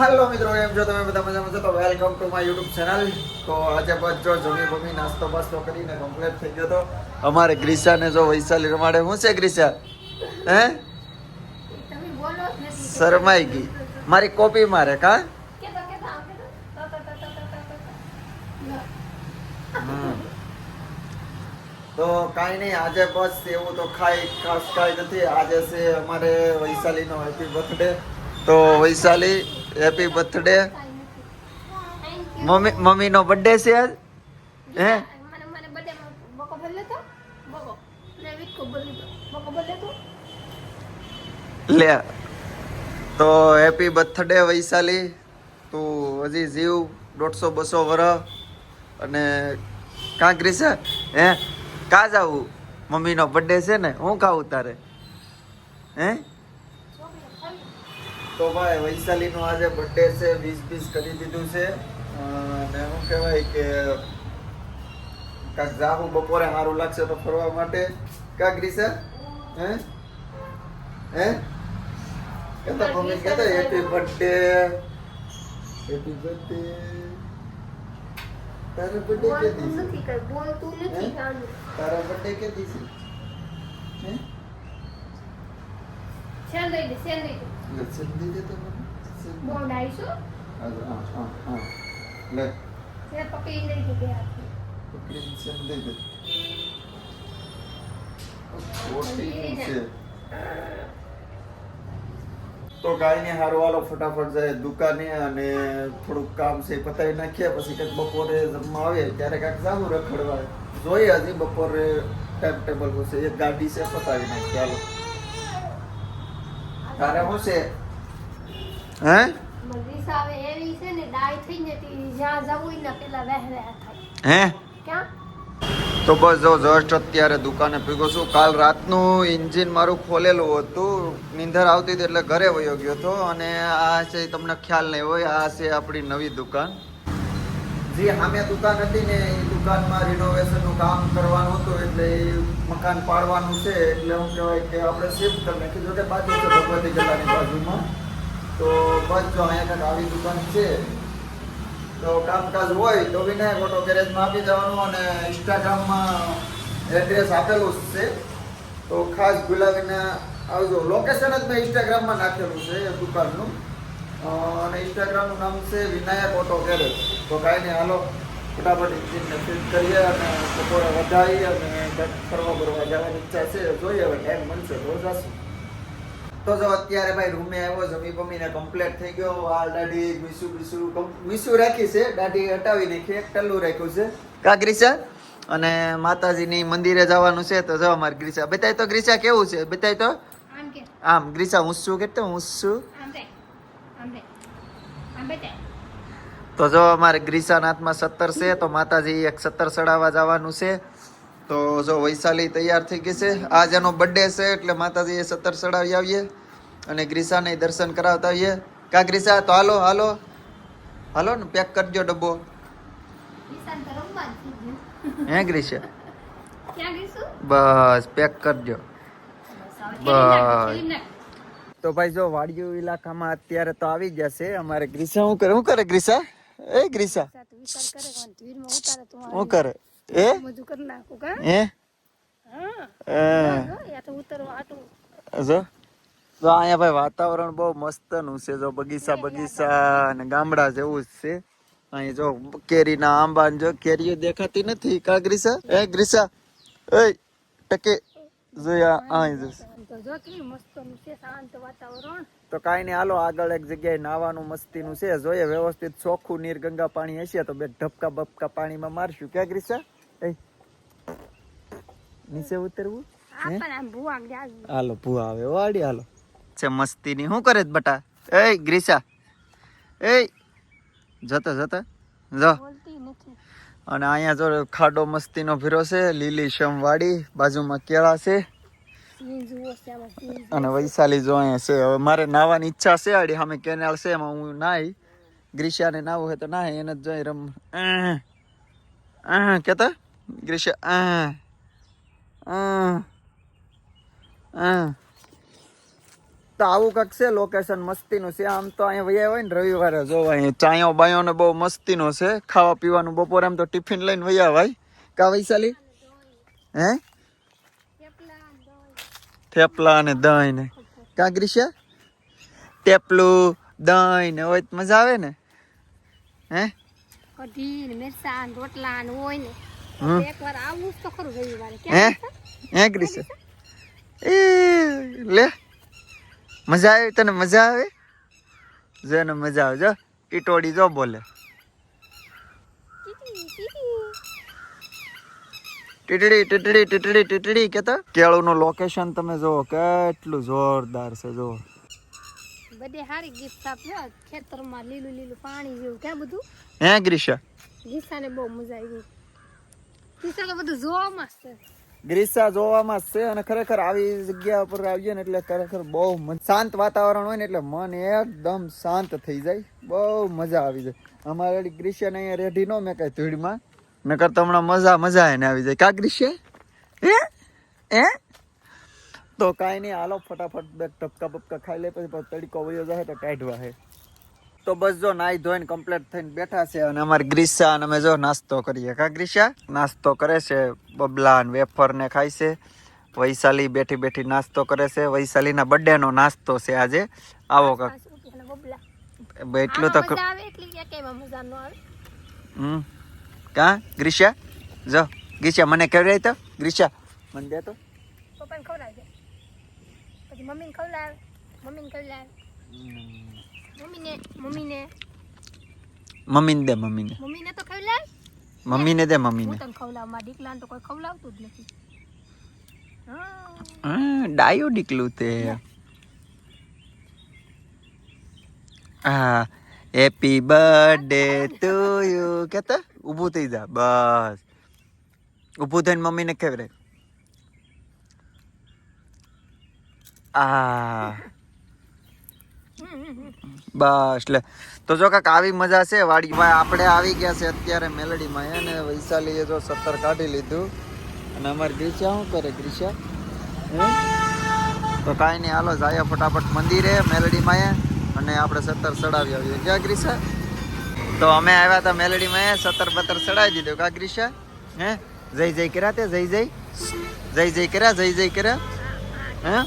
હાલો મિત્રો એમ છો? તમે બધા મજામાં છો? તો welcome to my YouTube channel તો આજે બસ જો જમી ભમી નાસ્તો બાસ્તો કરીને કમ્પ્લીટ થઈ ગયો તો અમારે ગ્રીસાને જો વૈશાલી રમાડે. શું છે ગ્રીસા? હે. શરમાઈ ગઈ. મારી કોપી મારે કા. તો કાંઈ નહીં આજે બસ એવું તો ખાઈ ખાસ કાંઈ નથી. આજે છે અમારે વૈશાલીનો હેપી બર્થડે તો વૈશાલી હેપી બર્થડે you. મમ્મી, મમ્મીનો બર્થડે છે આજ? હે? ને લે, તો હેપી બર્થડે વૈશાલી. તું હજી જીવ દોઢસો બસો વર્ષ અને કાં છે હે? કા જાવું મમ્મીનો બર્થડે છે ને, હું ખાવું તારે? હે. તો ભાઈ વૈશાલીનો આજે બર્થડે છે વીસ વીસ કરી દીધું છે. ને શું કહેવાય કે કાંક જાવું બપોરે સારું લાગશે તો ફરવા માટે. કા ગ્રીસા હે? હે? કેતા મમ્મી કેતા હેપી બર્થડે હેપી બર્થડે તારો બર્થડે કે બોલતું નથી બોલતું નથી? તારા બર્થડે કે દિવસે હે? સેન્ડવિચ દઈ દે દે દે તો આવીશું હા હા હા. હા લે. પકડી લઈ દે બે હાથથી. પકડીને સંધી દે તો કાંઈ નહીં ફટાફટ જાય દુકાને અને થોડુંક કામ છે પતાવી નાખ્યા. પછી કંઈક બપોરે જમવા આવે ત્યારે કાંઈક જાવું રખડવા જોઈએ હજી બપોરે ટાઈમ ટેબલ હશે એક ગાડી છે પતાવી નાખીએ હાલો. તારે શું છે? હે? મગરીસ એવી છે ને ડાય થઈ ને જ્યાં જવું ને પેલા વહેલા થાય. હે? ક્યાં? તો બસ જો જસ્ટ અત્યારે દુકાને ભેગો છું. કાલ રાતનું એન્જિન મારું ખોલેલું હતું. નીંદર આવતી હતી એટલે ઘરે વયો ગયો હતો. અને આ છે તમને ખ્યાલ નહીં હોય આ છે આપણી નવી દુકાન. જે સામે દુકાન હતી ને એ દુકાનમાં રિનોવેશનનું કામ કરવાનું હતું એટલે એ મકાન પાડવાનું છે એટલે હું કહેવાય કે આપણે શિફ્ટ કરી નાખી કે બાજુ છે ભગવતી જિલ્લાની બાજુમાં. તો બસ જો અહીંયા કંઈક આવી દુકાન છે. તો કામકાજ હોય તો વિનાયક ઓટો ગેરેજમાં આપી જવાનું અને ઇન્સ્ટાગ્રામમાં એડ્રેસ આપેલું છે. તો ખાસ ગુલાબીને આવજો. લોકેશન જ મેં ઇન્સ્ટાગ્રામમાં નાખેલું છે દુકાનનું. અને ઇન્સ્ટાગ્રામનું નામ છે વિનાયક ઓટો ગેરેજ તો કાંઈ નહીં હાલો. ફટાફટ ઇન્જિનને ફિટ કરીએ અને બપોરે વધારી અને કંઈક ફરવા ફરવા જવાની ઈચ્છા છે જોઈએ હવે ટાઈમ મળશે તો જશું તો જો અત્યારે ભાઈ રૂમે આવ્યો જમી બમીને કમ્પ્લીટ થઈ ગયો હાલ દાઢી મીસુ બીસુ મીસુ રાખી છે દાઢી હટાવી નાખી એક ટલ્લું રાખ્યું છે. કા ગ્રીસા? અને માતાજીની મંદિરે જવાનું છે તો જવા મારે ગ્રીસા. બતાય તો ગ્રીસા કેવું છે? બતાય તો. આમ ગ્રીસા ઊંચું હું શું આમ બેટા તો જો અમારે ગ્રીસાનાથમાં સત્તર છે તો માતાજી એક સત્તર ચડાવવા જવાનું છે. તો જો વૈશાલી તૈયાર થઈ ગઈ છે. આજ એનો બર્થડે છે એટલે માતાજીએ સત્તર ચડાવી આવીએ અને ગ્રીસાને દર્શન કરાવતા આવીએ. કા ગ્રીસા તો હાલો હાલો. હાલો ને પેક કરજો ડબ્બો. હે ગ્રીસા? બસ પેક કરજો. બસ. તો ભાઈ જો વાડિયું ઇલાકામાં અત્યારે તો આવી ગયા છે. અમારે ગ્રીસા શું કરે શું કરે ગ્રીસા? એ ગ્રીસા. વિચાર કરે એ બધું કરી નાખું કા? હે? હા. હા જો, તો અહીંયા ભાઈ વાતાવરણ બહુ મસ્તનું છે જો બગીચા બગીચા અને ગામડા જેવું જ છે. અહીં જો કેરીના આંબા ને જો કેરીઓ દેખાતી નથી કા ગ્રીસા? એ ગ્રીસા એ ટકે. જોયા અહીં જો તો જો કેવી મસ્તનું છે શાંત વાતાવરણ. તો કાંઈ નહીં હાલો આગળ એક જગ્યાએ નાવાનું મસ્તીનું છે. જોઈએ વ્યવસ્થિત ચોખ્ખું નીર ગંગા પાણી હશે તો બે ઢબકા બબકા પાણીમાં મારશું. ક્યાં ગ્રીસા એ નીચે ઉતરવું? હાલો ભૂ આવે. વાડી હાલો. છે મસ્તીની. શું કરે બટા? એ ગ્રીસા. એ જતો જતો. જો. અને અહીંયા જો ખાડો મસ્તીનો ભીરો છે, લીલી શમ વાડી બાજુમાં કેળા છે. અને વૈશાલી જો અહીંયા છે. હવે મારે નાવાની ઈચ્છા છે, આડી સામે કેનાલ છે, એમાં હું નાઈ ગ્રીષાને નાવું હોય તો નાહી, એને જ જોઈ રમ કેતા? ગ્રીષા આ આ તો આવું કંઈક છે લોકેશન મસ્તીનું છે. આમ તો અહીંયા વયા હોય ને રવિવારે જોવા અહીં ચાયો બાયો ને બહુ મસ્તીનો છે. ખાવા પીવાનું બપોરે આમ તો ટિફિન લઈને વયા ભાઈ કા વૈશાલી? હે? થેપલા અને દહીં ને. કા ગ્રીષ્યા? થેપલું દહીં ને હોય મજા આવે ને. હે? કઢી ને મિરસા ને રોટલા ને હોય ને. એકવાર આવું તો ખરું રવિવારે. હે? હે ગ્રીષ્યા? એ લે. મજા આવે? તને મજા આવે? જો ને મજા આવે જો. ટીટોડી જો બોલે. ટીટડી ટીટડી ટીટડી ટીટડી કેતો? કેળુનું લોકેશન તમે જો કેટલું જોરદાર છે જો બધે હારી ગીફ્ટ આપ્યો ખેતરમાં લીલું લીલું પાણી જેવું ક્યાં બધું. હે ગ્રીષા ગીસાને બહુ મજા આવી ગીસાને બધું જોવામાં મસ્ત છે. ગ્રીસા જોવામાં છે અને ખરેખર આવી જગ્યા ઉપર આવીએ ને એટલે ખરેખર બહુ શાંત વાતાવરણ હોય ને એટલે મન એકદમ શાંત થઈ જાય. બહુ મજા આવી જાય. અમારે ગ્રીષ્યાને અહીંયા રેઢી નો મેં કઈ ધૂળમાં. નકર તો હમણાં મજા મજા એને આવી જાય. કા ગ્રીષ્યા હે? હે? તો કાંઈ નહીં, હાલો, ફટાફટ બે ટપકા બપકા ખાઈ લે પછી તડકો વયો જાય તો કાઢવા હે. તો બસ જો નાઈ ધોઈને કમ્પ્લીટ થઈને બેઠા છે અને અમારે ગ્રીસા અને અમે જો નાસ્તો કરીએ. કા ગ્રીસા? નાસ્તો કરે છે બબલા અને વેફર ને ખાય છે. વૈશાલી બેઠી બેઠી નાસ્તો કરે છે. વૈશાલીના બર્થડે નો નાસ્તો છે આજે. આવો કાક. એટલું તો હમ. કા? ગ્રીસા? જો ગ્રીસા મને કેવડાય તો? ગ્રીસા મને દે તો. પપ્પાને ખવડાવજે. પછી મમ્મીને ખવડાવે. મમ્મીને ખવડાવે. મમ્મીને મમ્મીને. મમ્મીને દે મમ્મીને. મમ્મીને તો ખવડાવ મમ્મીને દે હું તને ખવડાવમાં દીકલાને તો કોઈ ખવડાવતું જ નથી. હા. ડાયો ડાયું તે. હા હેપી બર્થડે ટુ યુ. કેતો? ઊભું થઈ જા બસ. ઊભું થઈને મમ્મીને ખબર આ. બસ લે. તો જો કાક આવી મજા છે વાડીમાં આપણે આવી ગયા છે અત્યારે મેલડીમાં. અને વૈશાલીએ જો સત્તર કાઢી લીધું. અને અમારી ગ્રીષા શું કરે ગ્રીષા હે? તો કાંઈ નહીં, હાલો, જાય ફટાફટ મંદિરે, મેલડીમાં અને આપણે સત્તર ચડાવી આવીએ. ક્યાં ગ્રીષા તો અમે આવ્યા હતા મેલડીમાં સત્તર પત્તર ચડાવી દીધું. કા ગ્રીષા હે? જય જય કર્યા તે, જય જય. જય જય કર્યા, જય જય કર્યા. હે?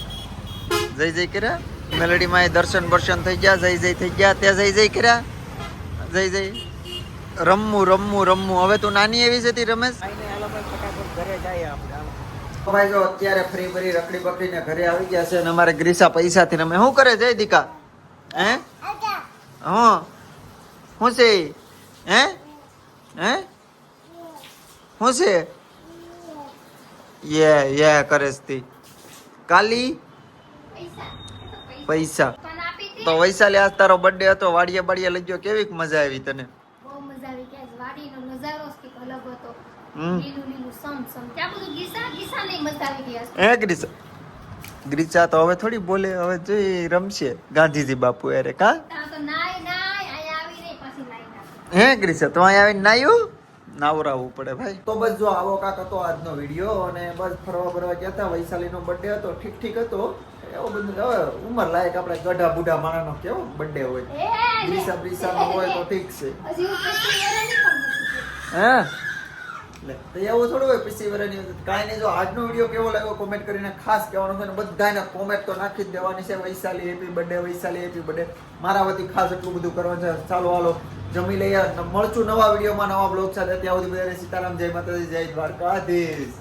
જય જય કર્યા. મેલડીમાં એ દર્શન બર્શન થઈ ગયા જય જય થઈ ગયા. ત્યાં જય જય કર્યા. જય જય. રમવું રમવું રમવું. હવે તું નાની એવી છે તી રમેશ? ભાઈ જો અત્યારે ફ્રી ફ્રી રખડી પકડીને ઘરે આવી ગયા છે અને અમારે ગ્રીસા પૈસાથી રમે. શું કરે જય દીકા? હે? હા. શું છે? હે? હે? શું છે? યે યે કરે કાલી? પૈસા. પૈસા. તો વૈશાલી આજ તારો બર્થડે હતો વાડીએ બાડીએ લઈ ગયો કેવી મજા આવી તને? બહુ મજા આવી કે વાડીનો નજારો જ કંઈક અલગ હતો. હમ. લીલું લીલું સમ સમ. ત્યાં બધું ગીસા ગીસા નહીં મજા આવી ગઈ હે ગ્રીસા ગ્રીસા તો હવે થોડી બોલે હવે જોઈ રમશે ગાંધીજી બાપુ અરે કા? ત્યાં તો નાય નાય અહીંયા આવી રહી પાછી નાય નાય હે ગ્રીસા તો અહીંયા આવીને નાયું? નાવરાવવું પડે ભાઈ. તો બસ જો આવો કાક હતો આજનો વીડિયો અને બસ ફરવા ફરવા ગયા હતા વૈશાલીનો બર્થડે હતો ઠીક ઠીક હતો. એવો બધું હવે ઉંમર લાયક આપણે ગઢા બુઢા માણાનો કેવો બર્થડે હોય. એ ગ્રીસા બ્રીસાનો હોય તો ઠીક છે. હા હું પછી એરાની પણ નથી. હે? લે તો એવું થોડું હોય પછી વરની કાંઈ નહીં જો આજનો વીડિયો કેવો લાગ્યો કોમેન્ટ કરીને ખાસ કહેવાનું છે ને બધાને કોમેન્ટ તો નાખી જ દેવાની છે. Vaishali happy birthday Vaishali happy birthday મારા વતી ખાસ એટલું બધું કરવાનું છે. ચાલો હાલો. જમી લઈએ. મળશું નવા વિડીયોમાં નવા બ્લોગ સાથે. ત્યાં સુધી બધા સીતારામ જય માતાજી જય દ્વારકાધીશ.